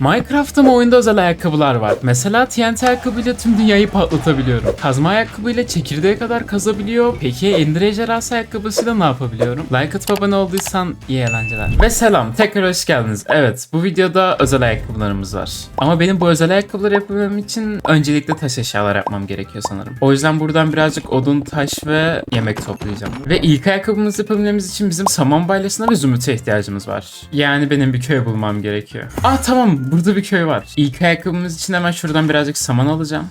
Minecraft'ta mı oyunda özel ayakkabılar var? Mesela TNT ayakkabıyla tüm dünyayı patlatabiliyorum. Kazma ayakkabıyla çekirdeğe kadar kazabiliyor. Peki Ender ejderhası ayakkabısıyla ne yapabiliyorum? Like atıp abone olduysan iyi eğlenceler. Ve selam tekrar hoş geldiniz. Evet bu videoda özel ayakkabılarımız var. Ama benim bu özel ayakkabıları yapabilmem için öncelikle taş eşyalar yapmam gerekiyor sanırım. O yüzden buradan birazcık odun, taş ve yemek toplayacağım. Ve ilk ayakkabımızı yapabilmemiz için bizim saman balyasına ve zümrüte ihtiyacımız var. Yani benim bir köy bulmam gerekiyor. Aa tamam burada bir köy var. İlk ayakkabımız için hemen şuradan birazcık saman alacağım.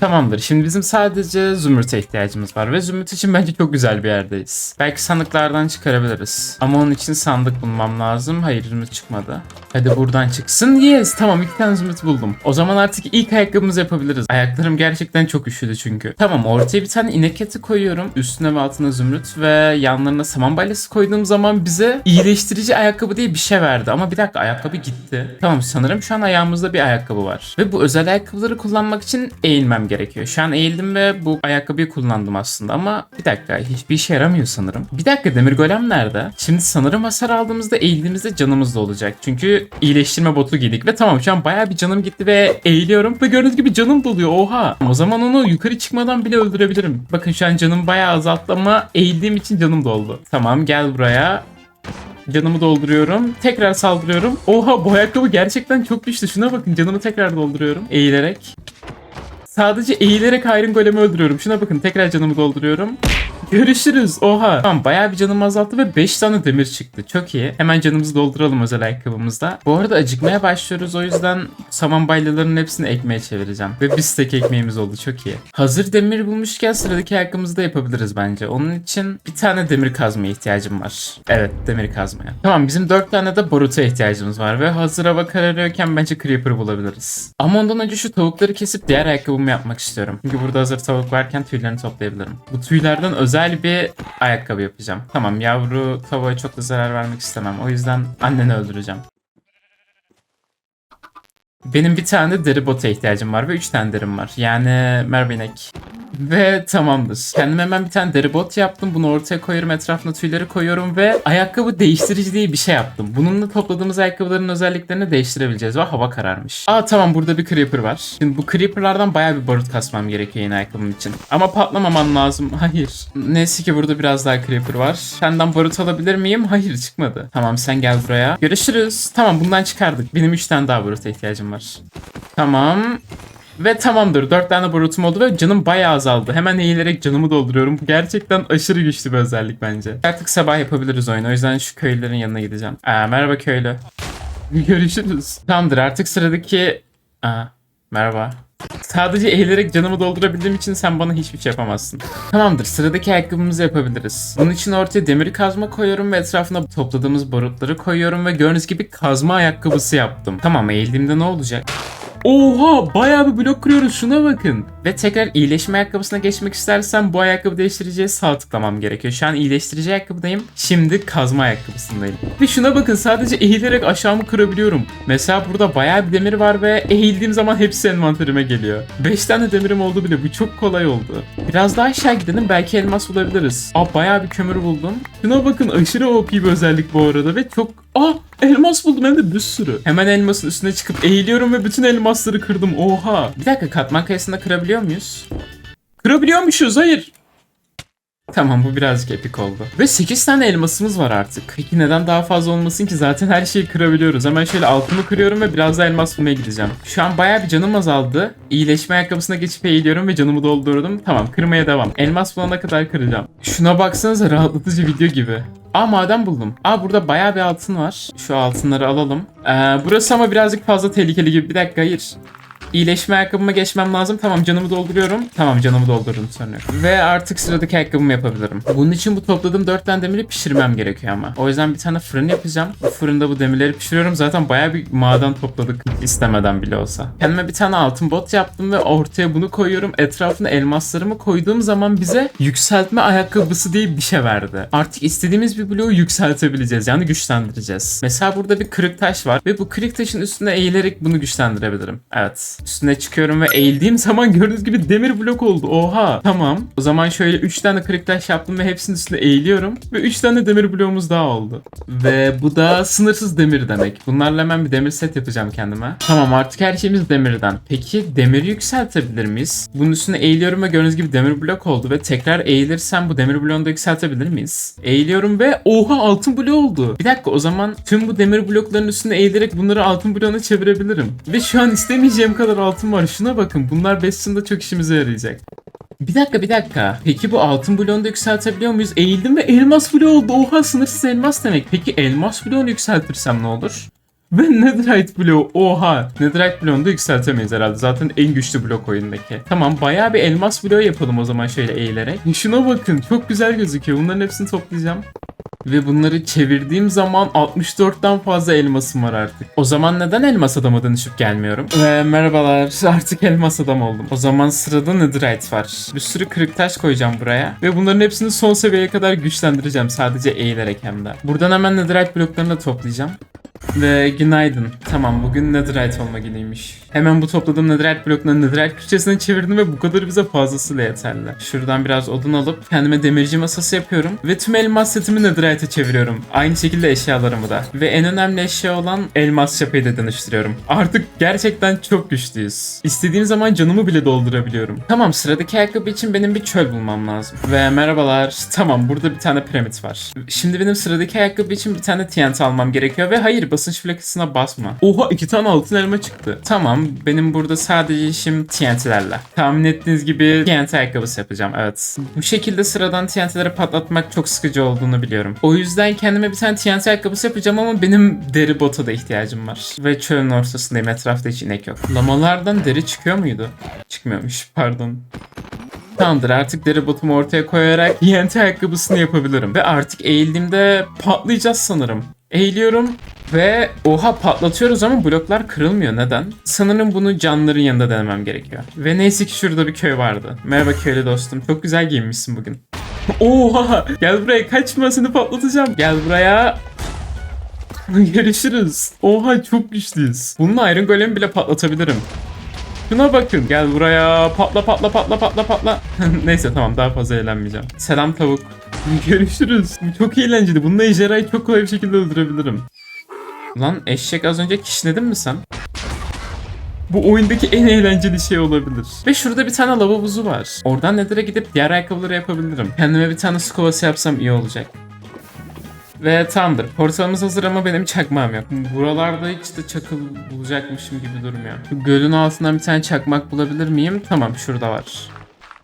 Tamamdır. Şimdi bizim sadece zümrüte ihtiyacımız var ve zümrüt için bence çok güzel bir yerdeyiz. Belki sandıklardan çıkarabiliriz. Ama onun için sandık bulmam lazım. Hayır zümrüt çıkmadı. Hadi buradan çıksın. Yes tamam iki tane zümrüt buldum. O zaman artık ilk ayakkabımızı yapabiliriz. Ayaklarım gerçekten çok üşüdü çünkü. Tamam ortaya bir tane inek eti koyuyorum. Üstüne ve altına zümrüt ve yanlarına saman balyası koyduğum zaman bize iyileştirici ayakkabı diye bir şey verdi. Ama bir dakika ayakkabı gitti. Tamam sanırım şu an ayağımızda bir ayakkabı var. Ve bu özel ayakkabıları kullanmak için eğilmem gerekiyor. Şu an eğildim ve bu ayakkabıyı kullandım aslında ama bir dakika hiçbir işe yaramıyor sanırım. Bir dakika demir golem nerede? Şimdi sanırım hasar aldığımızda eğildiğimizde canımız da olacak. Çünkü iyileştirme botu giydik ve tamam şu an bayağı bir canım gitti ve eğiliyorum ve gördüğünüz gibi canım doluyor oha. O zaman onu yukarı çıkmadan bile öldürebilirim. Bakın şu an canım bayağı azalttı ama eğildiğim için canım doldu. Tamam gel buraya. Canımı dolduruyorum. Tekrar saldırıyorum. Oha bu ayakkabı gerçekten çok güçlü. Şuna bakın canımı tekrar dolduruyorum. Eğilerek. Sadece eğilerek Iron Golem'i öldürüyorum. Şuna bakın tekrar canımı dolduruyorum. Görüşürüz. Oha. Tamam bayağı bir canımı azalttı ve 5 tane demir çıktı. Çok iyi. Hemen canımızı dolduralım özel ayakkabımızda. Bu arada acıkmaya başlıyoruz. O yüzden saman balyalarının hepsini ekmeğe çevireceğim. Ve bir tek ekmeğimiz oldu. Çok iyi. Hazır demir bulmuşken sıradaki ayakkabımızı da yapabiliriz bence. Onun için bir tane demir kazmaya ihtiyacım var. Evet demir kazmaya. Tamam bizim 4 tane de boruta ihtiyacımız var. Ve hazır hava kararıyorken bence creeper bulabiliriz. Ama ondan önce şu tavukları kesip diğer ayakkabımı yapmak istiyorum. Çünkü burada hazır tavuk varken tüylerini toplayabilirim. Bu tüylerden özel bir ayakkabı yapacağım. Tamam yavru tavuğa çok da zarar vermek istemem. O yüzden anneni öldüreceğim. Benim bir tane deri bota ihtiyacım var ve 3 tane derim var. Yani merhaba inek. Ve tamamdır. Kendime hemen bir tane deri bot yaptım. Bunu ortaya koyuyorum. Etrafına tüyleri koyuyorum ve ayakkabı değiştirici diye bir şey yaptım. Bununla topladığımız ayakkabıların özelliklerini değiştirebileceğiz ve hava kararmış. Aa tamam burada bir creeper var. Şimdi bu creeperlardan bayağı bir barut kasmam gerekiyor yeni ayakkabım için. Ama patlamaman lazım. Hayır. Neyse ki burada biraz daha creeper var. Senden barut alabilir miyim? Hayır çıkmadı. Tamam sen gel buraya. Görüşürüz. Tamam bundan çıkardık. Benim 3 tane daha baruta ihtiyacım var. Tamam. Ve tamamdır. 4 tane barutum oldu ve canım bayağı azaldı. Hemen eğilerek canımı dolduruyorum. Bu gerçekten aşırı güçlü bir özellik bence. Artık sabah yapabiliriz oyunu. O yüzden şu köylülerin yanına gideceğim. Aa, merhaba köylü. Görüşürüz. Tamamdır artık sıradaki... Aa, merhaba. Sadece eğilerek canımı doldurabildiğim için sen bana hiçbir şey yapamazsın. Tamamdır sıradaki ayakkabımızı yapabiliriz. Bunun için ortaya demir kazma koyuyorum ve etrafına topladığımız barutları koyuyorum ve gördüğünüz gibi kazma ayakkabısı yaptım. Tamam eğildiğimde ne olacak? Oha bayağı bir blok kırıyoruz şuna bakın. Ve tekrar iyileşme ayakkabısına geçmek istersem bu ayakkabı değiştiriciye sağ tıklamam gerekiyor. Şu an iyileştirici ayakkabıdayım. Şimdi kazma ayakkabısındayım. Ve şuna bakın sadece eğilerek aşağımı kırabiliyorum. Mesela burada bayağı bir demir var ve eğildiğim zaman hepsi envanterime geliyor. 5 tane demirim oldu bile bu çok kolay oldu. Biraz daha aşağı gidelim belki elmas bulabiliriz. Aa bayağı bir kömür buldum. Şuna bakın aşırı OP bir özellik bu arada ve çok... Aa elmas buldum hem de bir sürü. Hemen elmasın üstüne çıkıp eğiliyorum ve bütün elmasları kırdım. Oha. Bir dakika katman kayasında kırabiliyor muyuz? Kırabiliyormuşuz hayır. Tamam bu birazcık epik oldu. Ve 8 tane elmasımız var artık. Peki neden daha fazla olmasın ki zaten her şeyi kırabiliyoruz. Hemen şöyle altımı kırıyorum ve biraz daha elmas bulmaya gideceğim. Şu an bayağı bir canım azaldı. İyileşme ayakkabısına geçip eğiliyorum ve canımı doldurdum. Tamam kırmaya devam. Elmas bulana kadar kıracağım. Şuna baksanıza rahatlatıcı video gibi. Aa maden buldum. Aa burada bayağı bir altın var. Şu altınları alalım. Ee, burası ama birazcık fazla tehlikeli gibi. Bir dakika hayır. İyileşme ayakkabıma geçmem lazım. Tamam canımı dolduruyorum. Tamam canımı doldurdum sonra. Ve artık sıradaki ayakkabımı yapabilirim. Bunun için bu topladığım 4 tane demiri pişirmem gerekiyor ama. O yüzden bir tane fırın yapacağım. Bu fırında bu demirleri pişiriyorum. Zaten bayağı bir maden topladık istemeden bile olsa. Kendime bir tane altın bot yaptım ve ortaya bunu koyuyorum. Etrafına elmaslarımı koyduğum zaman bize yükseltme ayakkabısı diye bir şey verdi. Artık istediğimiz bir bloğu yükseltebileceğiz. Yani güçlendireceğiz. Mesela burada bir kırık taş var ve bu kırık taşın üstüne eğilerek bunu güçlendirebilirim. Evet. Üstüne çıkıyorum ve eğildiğim zaman gördüğünüz gibi demir blok oldu. Oha. Tamam. O zaman şöyle 3 tane kırık taş yaptım ve hepsinin üstüne eğiliyorum. Ve 3 tane demir bloğumuz daha oldu. Ve bu da sınırsız demir demek. Bunlarla hemen bir demir set yapacağım kendime. Tamam artık her şeyimiz demirden. Peki demiri yükseltebilir miyiz? Bunun üstüne eğiliyorum ve gördüğünüz gibi demir blok oldu ve tekrar eğilirsem bu demir bloğunu da yükseltebilir miyiz? Eğiliyorum ve oha altın bloğu oldu. Bir dakika o zaman tüm bu demir blokların üstüne eğilerek bunları altın bloğuna çevirebilirim. Ve şu an istemeyeceğim kadar altın var. Şuna bakın bunlar 5 yılda çok işimize yarayacak. Bir dakika bir dakika. Peki bu altın bloğunu da yükseltebiliyor muyuz? Eğildim ve elmas bloğu oldu. Oha sınırsız elmas demek. Peki elmas bloğunu yükseltirsem ne olur? Ve Netherite bloğu oha. Netherite bloğunu da yükseltemeyiz herhalde. Zaten en güçlü blok oyundaki. Tamam bayağı bir elmas bloğu yapalım o zaman şöyle eğilerek. Şuna bakın çok güzel gözüküyor. Bunların hepsini toplayacağım. Ve bunları çevirdiğim zaman 64'ten fazla elmasım var artık. O zaman neden elmas adama dönüşüp gelmiyorum? Ve merhabalar artık elmas adam oldum. O zaman sırada netherite var. Bir sürü kırık taş koyacağım buraya. Ve bunların hepsini son seviyeye kadar güçlendireceğim. Sadece eğilerek hem de. Buradan hemen netherite bloklarını da toplayacağım. Ve günaydın. Tamam bugün netherite olma günüymüş. Hemen bu topladığım netherite bloklarını netherite küçesine çevirdim ve bu kadar bize fazlasıyla yeterli. Şuradan biraz odun alıp kendime demirci masası yapıyorum. Ve tüm elmas setimi netherite'e çeviriyorum. Aynı şekilde eşyalarımı da. Ve en önemli eşya olan elmas çapayı da dönüştürüyorum. Artık gerçekten çok güçlüyüz. İstediğim zaman canımı bile doldurabiliyorum. Tamam sıradaki ayakkabı için benim bir çöl bulmam lazım. Ve merhabalar. Tamam burada bir tane piramit var. Şimdi benim sıradaki ayakkabı için bir tane TNT almam gerekiyor ve hayır basınç plakasına basma. Oha iki tane altın elma çıktı. Tamam benim burada sadece işim TNT'lerle. Tahmin ettiğiniz gibi TNT ayakkabısı yapacağım evet. Bu şekilde sıradan TNT'leri patlatmak çok sıkıcı olduğunu biliyorum. O yüzden kendime bir tane TNT ayakkabısı yapacağım ama benim deri bota da ihtiyacım var. Ve çölün ortasındayım etrafta hiç inek yok. Lamalardan deri çıkıyor muydu? Çıkmıyormuş pardon. Tamamdır artık deri botumu ortaya koyarak TNT ayakkabısını yapabilirim. Ve artık eğildiğimde patlayacağız sanırım. Eğiliyorum ve oha patlatıyoruz ama bloklar kırılmıyor. Neden? Sanırım bunu canların yanında denemem gerekiyor. Ve neyse ki şurada bir köy vardı. Merhaba köylü dostum. Çok güzel giyinmişsin bugün. Oha! Gel buraya kaçma seni patlatacağım. Gel buraya. Görüşürüz. Oha çok güçlüyüz. Bununla Iron Golem'i bile patlatabilirim. Şuna bakın. Gel buraya. Patla patla patla patla patla. Neyse tamam daha fazla eğlenmeyeceğim. Selam tavuk. Görüşürüz. Çok eğlenceli. Bununla ejderhayı çok kolay bir şekilde öldürebilirim. Lan eşek az önce kişnedin mi sen? Bu oyundaki en eğlenceli şey olabilir. Ve şurada bir tane lavabozu var. Oradan Nether'e gidip diğer ayakkabıları yapabilirim. Kendime bir tane su kovası yapsam iyi olacak. Ve tamamdır. Portalımız hazır ama benim çakmağım yok. Buralarda hiç de çakıl bulacakmışım gibi durmuyor. Gölün altından bir tane çakmak bulabilir miyim? Tamam şurada var.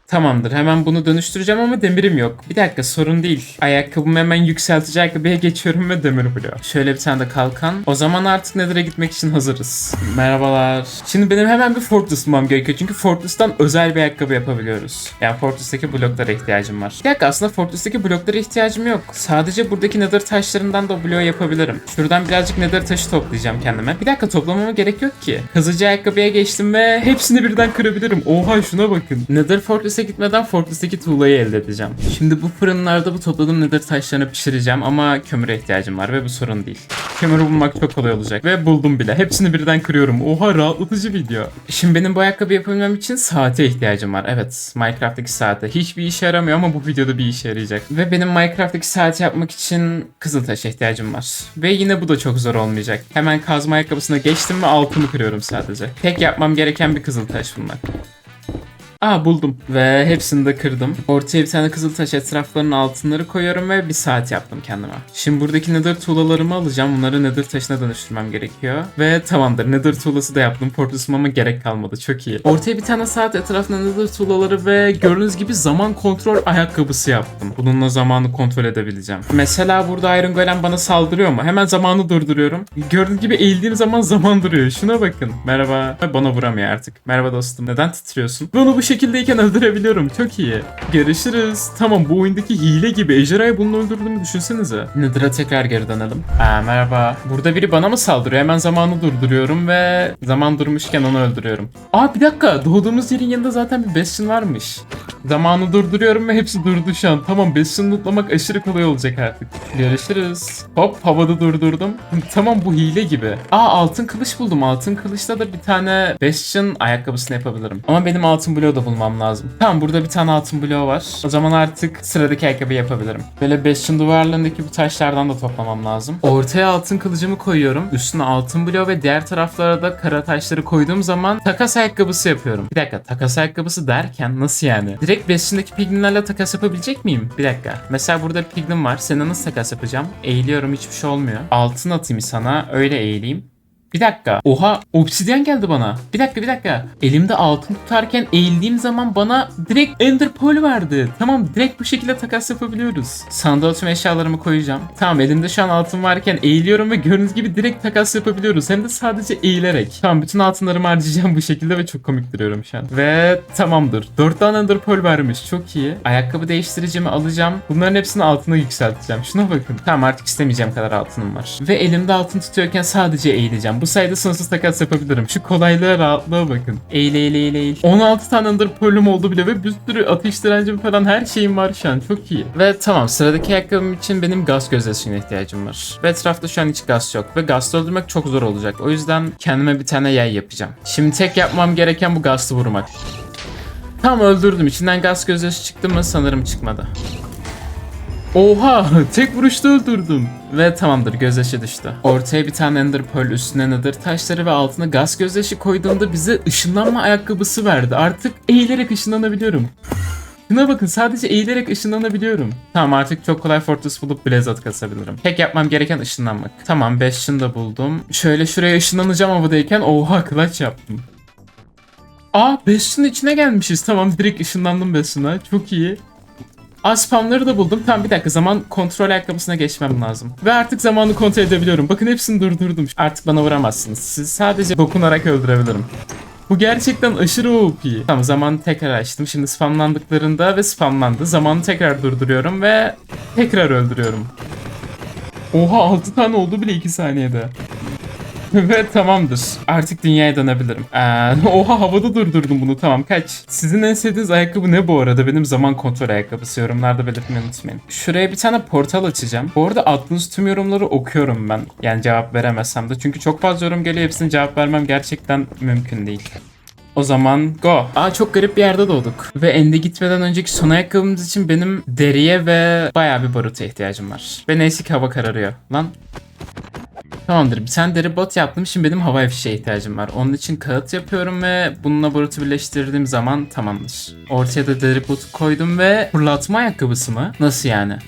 Tamamdır hemen bunu dönüştüreceğim ama demirim yok. Bir dakika sorun değil. Ayakkabımı hemen yükseltici ayakkabıya geçiyorum ve demir buluyor. Şöyle bir tane de kalkan. O zaman artık Nether'e gitmek için hazırız. Merhabalar. Şimdi benim hemen bir Fortress bulmam gerekiyor. Çünkü Fortress'tan özel bir ayakkabı yapabiliyoruz. Yani Fortress'taki bloklara ihtiyacım var. Bir dakika aslında Fortress'taki bloklara ihtiyacım yok. Sadece buradaki Nether taşlarından da bloğu yapabilirim. Şuradan birazcık Nether taşı toplayacağım kendime. Bir dakika toplamama gerek yok ki. Kazıcı ayakkabıya geçtim ve hepsini birden kırabilirim. Oha şuna bakın. Nether Fortress'e gitmeden Fortress'teki tuğlayı elde edeceğim. Şimdi bu fırınlarda bu topladığım Nether taşlarını pişireceğim ama kömüre ihtiyacım var ve bu sorun değil. Kömür bulmak çok kolay olacak ve buldum bile. Hepsini birden kırıyorum. Oha rahatlatıcı video. Şimdi benim bu ayakkabı yapabilmem için saate ihtiyacım var. Evet Minecraft'taki saate. Hiçbir işe yaramıyor ama bu videoda bir işe yarayacak. Ve benim Minecraft'taki saati yapmak için kızıltaşa ihtiyacım var. Ve yine bu da çok zor olmayacak. Hemen kazma ayakkabısına geçtim ve altını kırıyorum sadece. Tek yapmam gereken bir kızıltaş bunlar. Aa buldum ve hepsini de kırdım. Ortaya bir tane kızıltaş etraflarının altınları koyuyorum ve bir saat yaptım kendime. Şimdi buradaki nether tuğlalarımı alacağım. Bunları nether taşına dönüştürmem gerekiyor. Ve tamamdır nether tuğlası da yaptım. Portusum ama gerek kalmadı. Çok iyi. Ortaya bir tane saat etrafına nether tuğlaları ve gördüğünüz gibi zaman kontrol ayakkabısı yaptım. Bununla zamanı kontrol edebileceğim. Mesela burada Iron Golem bana saldırıyor mu? Hemen zamanı durduruyorum. Gördüğünüz gibi eğildiğim zaman zaman duruyor. Şuna bakın. Merhaba. Bana vuramıyor artık. Merhaba dostum. Neden titriyorsun? Bunu bu şekilde şekildeyken öldürebiliyorum. Çok iyi. Görüşürüz. Tamam bu oyundaki hile gibi. Ejderhayı bununla öldürdüğümü düşünsenize. Nether'a tekrar geri dönelim. Aa, merhaba. Burada biri bana mı saldırıyor? Hemen zamanı durduruyorum ve zaman durmuşken onu öldürüyorum. Aa bir dakika. Doğduğumuz yerin yanında zaten bir Bastion varmış. Zamanı durduruyorum ve hepsi durdu şu an. Tamam Bastion'ı lootlamak aşırı kolay olacak artık. Görüşürüz. Hop havada durdurdum. tamam bu hile gibi. Aa altın kılıç buldum. Altın kılıçta da bir tane Bastion ayakkabısını yapabilirim. Ama benim altın bloğu da bulmam lazım. Tamam burada bir tane altın bloğu var. O zaman artık sıradaki ayakkabı yapabilirim. Böyle Bastion duvarlarındaki bu taşlardan da toplamam lazım. Ortaya altın kılıcımı koyuyorum. Üstüne altın bloğu ve diğer taraflara da kara taşları koyduğum zaman takas ayakkabısı yapıyorum. Bir dakika takas ayakkabısı derken nasıl yani? Direkt Bastion'daki piglinlerle takas yapabilecek miyim? Bir dakika. Mesela burada piglin var. Seninle nasıl takas yapacağım? Eğiliyorum hiçbir şey olmuyor. Altın atayım sana. Öyle eğileyim. Bir dakika. Oha obsidyen geldi bana. Bir dakika bir dakika. Elimde altın tutarken eğildiğim zaman bana direkt ender pearl verdi. Tamam direkt bu şekilde takas yapabiliyoruz. Sandığa tüm eşyalarımı koyacağım. Tamam elimde şu an altın varken eğiliyorum ve gördüğünüz gibi direkt takas yapabiliyoruz. Hem de sadece eğilerek. Tamam bütün altınlarımı harcayacağım bu şekilde ve çok komik duruyorum şu an. Ve tamamdır. 4 tane ender pearl vermiş. Çok iyi. Ayakkabı değiştiricimi alacağım. Bunların hepsini altına yükselteceğim. Şuna bakın. Tamam artık istemeyeceğim kadar altınım var. Ve elimde altın tutuyorken sadece eğileceğim. Bu sayede sonsuz takas yapabilirim. Şu kolaylığa rahatlığa bakın. Eğil eğil eğil eğil. 16 tane ender pearl'üm oldu bile ve bir sürü ateş direncim falan her şeyim var şu an. Çok iyi. Ve tamam sıradaki ayakkabım için benim gaz gözyaşına ihtiyacım var. Ve etrafta şu an hiç gaz yok. Ve gazlı öldürmek çok zor olacak. O yüzden kendime bir tane yay yapacağım. Şimdi tek yapmam gereken bu gazlı vurmak. Tam öldürdüm. İçinden gaz gözyaşı çıktı mı? Sanırım çıkmadı. Oha! Tek vuruşta öldürdüm. Ve tamamdır gözyaşı düştü. Ortaya bir tane ender pearl üstüne nether taşları ve altına gaz gözyaşı koyduğumda bize ışınlanma ayakkabısı verdi. Artık eğilerek ışınlanabiliyorum. Şuna bakın sadece eğilerek ışınlanabiliyorum. Tamam artık çok kolay Fortress bulup Blizzard kasabilirim. Tek yapmam gereken ışınlanmak. Tamam Bastion da buldum. Şöyle şuraya ışınlanacağım havadayken oha clutch yaptım. Aa Bastion'ın içine gelmişiz. Tamam direkt ışınlandım Bastion'a. Çok iyi. Aa spamları da buldum. Tamam bir dakika zaman kontrol ayakkabısına geçmem lazım. Ve artık zamanı kontrol edebiliyorum. Bakın hepsini durdurdum. Artık bana vuramazsınız. Sizi sadece dokunarak öldürebilirim. Bu gerçekten aşırı OP. Tamam zamanı tekrar açtım. Şimdi spamlandıklarında ve spamlandı. Zamanı tekrar durduruyorum ve tekrar öldürüyorum. Oha 6 tane oldu bile 2 saniyede. Ve tamamdır. Artık dünyaya dönebilirim. Ee, oha havada durdurdum bunu tamam kaç. Sizin en sevdiğiniz ayakkabı ne bu arada? Benim zaman kontrol ayakkabısı yorumlarda belirtmeyi unutmayın. Şuraya bir tane portal açacağım. Bu arada attığınız tüm yorumları okuyorum ben. Yani cevap veremezsem de. Çünkü çok fazla yorum geliyor. Hepsine cevap vermem gerçekten mümkün değil. O zaman go. Aa çok garip bir yerde doğduk. Ve ende gitmeden önceki son ayakkabımız için benim deriye ve bayağı bir baruta ihtiyacım var. Ve neyse ki hava kararıyor. Lan Tamamdır. Bir deri bot yaptım. Şimdi benim havai fişeğe ihtiyacım var. Onun için kağıt yapıyorum ve bununla borutu birleştirdiğim zaman tamamdır. Ortaya da deri botu koydum ve fırlatma ayakkabısı mı? Nasıl yani?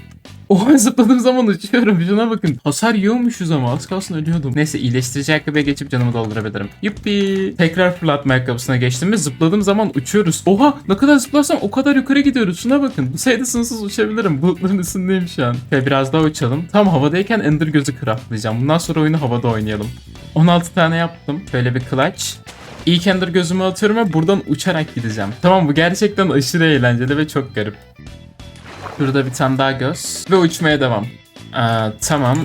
Oha zıpladığım zaman uçuyorum. Şuna bakın. Hasar yiyormuşuz ama az kalsın ölüyordum. Neyse iyileştirici ayakkabıya geçip canımı doldurabilirim. Yuppi. Tekrar fırlatma ayakkabısına geçtim ve zıpladığım zaman uçuyoruz. Oha ne kadar zıplarsam o kadar yukarı gidiyoruz. Şuna bakın. Bu sayede sınırsız uçabilirim. Bulutların üstündeyim şu an. Ve biraz daha uçalım. Tam havadayken ender gözü craftlayacağım. Bundan sonra oyunu havada oynayalım. 16 tane yaptım. Böyle bir clutch. İlk ender gözümü atıyorum ve buradan uçarak gideceğim. Tamam bu gerçekten aşırı eğlenceli ve çok garip. Burada bir tane daha göz. Ve uçmaya devam. Ee, tamam.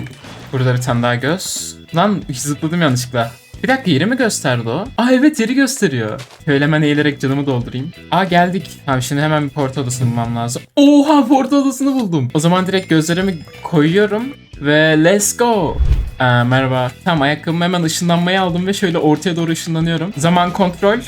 Burada bir tane daha göz. Lan zıpladım yanlışlıkla. Bir dakika yeri mi gösterdi o? Aa evet yeri gösteriyor. Şöyle hemen eğilerek canımı doldurayım. Aa geldik. Tamam şimdi hemen bir portal odasını bulmam lazım. Oha portal odasını buldum. O zaman direkt gözlerimi koyuyorum. Ve let's go. Aa, merhaba. Tamam ayakkabımı hemen ışınlanmaya aldım ve şöyle ortaya doğru ışınlanıyorum. Zaman kontrol.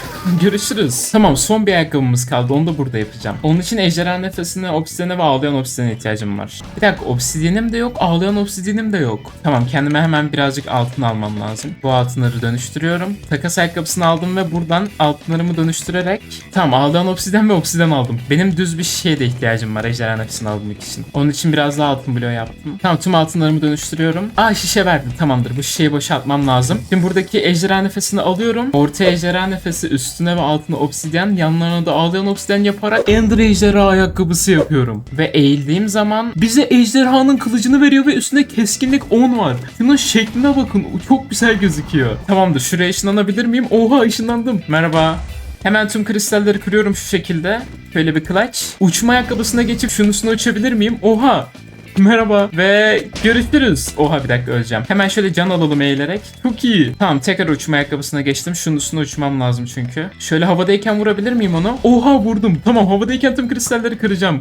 Görüşürüz. Tamam son bir ayakkabımız kaldı. Onu da burada yapacağım. Onun için ejderha nefesine, obsidiyene ve ağlayan obsidiyene ihtiyacım var. Bir dakika obsidiyenim de yok, ağlayan obsidiyenim de yok. Tamam kendime hemen birazcık altın almam lazım. Bu altınları dönüştürüyorum. Takas ayakkabısını aldım ve buradan altınlarımı dönüştürerek tamam ağlayan obsidyen ve obsidyen aldım. Benim düz bir şeye de ihtiyacım var ejderha nefesini almak için. Onun için biraz daha altın bloğu yaptım. Tamam tüm altınlarımı dönüştürüyorum. Aa şişe verdi. Tamamdır bu şişeyi boşaltmam lazım. Şimdi buradaki ejderha nefesini alıyorum. Ortaya ejderha nefesi üstüne ve altına obsidyen. Yanlarına da ağlayan obsidyen yaparak Ender ejderha ayakkabısı yapıyorum. Ve eğildiğim zaman bize ejderhanın kılıcını veriyor ve üstünde keskinlik 10 var. Şunun şekline bakın. Çok güzel gözüküyor. Tamamdır şuraya ışınlanabilir miyim? Oha ışınlandım. Merhaba. Hemen tüm kristalleri kırıyorum şu şekilde. Şöyle bir clutch. Uçma ayakkabısına geçip şunun üstüne uçabilir miyim? Oha! Merhaba ve görüşürüz. Oha bir dakika öleceğim. Hemen şöyle can alalım eğilerek. Çok iyi. Tamam tekrar uçma ayakkabısına geçtim. Şunun üstüne uçmam lazım çünkü. Şöyle havadayken vurabilir miyim onu? Oha vurdum. Tamam havadayken tüm kristalleri kıracağım.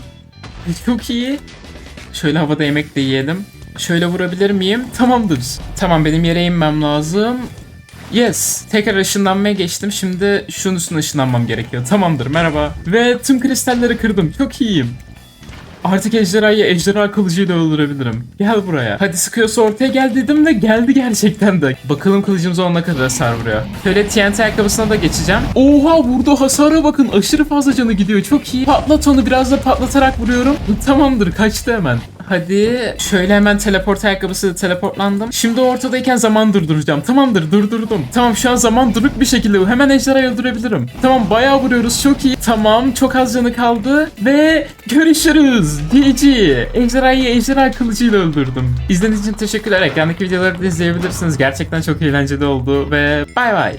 Çok iyi. Şöyle havada yemek de yiyelim. Şöyle vurabilir miyim? Tamamdır. Tamam benim yere inmem lazım. Yes. Tekrar ışınlanmaya geçtim. Şimdi şunun üstüne ışınlanmam gerekiyor. Tamamdır. Merhaba. Ve tüm kristalleri kırdım. Çok iyiyim. Artık ejderhayı ejderha kılıcıyla öldürebilirim. Gel buraya. Hadi sıkıyorsa ortaya gel dedim de geldi gerçekten de. Bakalım kılıcımız ona kadar hasar vuruyor. Şöyle TNT ayakkabısına da geçeceğim. Oha vurdu hasara bakın. Aşırı fazla canı gidiyor. Çok iyi. Patlat onu biraz da patlatarak vuruyorum. Tamamdır kaçtı hemen. Hadi şöyle hemen teleport ayakkabısı teleportlandım. Şimdi ortadayken zaman durduracağım. Tamamdır durdurdum. Tamam şu an zaman duruk bir şekilde hemen ejderhayı öldürebilirim. Tamam bayağı vuruyoruz çok iyi. Tamam çok az canı kaldı ve görüşürüz. GG. Ejderhayı ejderha kılıcıyla öldürdüm. İzlediğiniz için teşekkürler. Ekrandaki videoları da izleyebilirsiniz. Gerçekten çok eğlenceli oldu ve bay bay.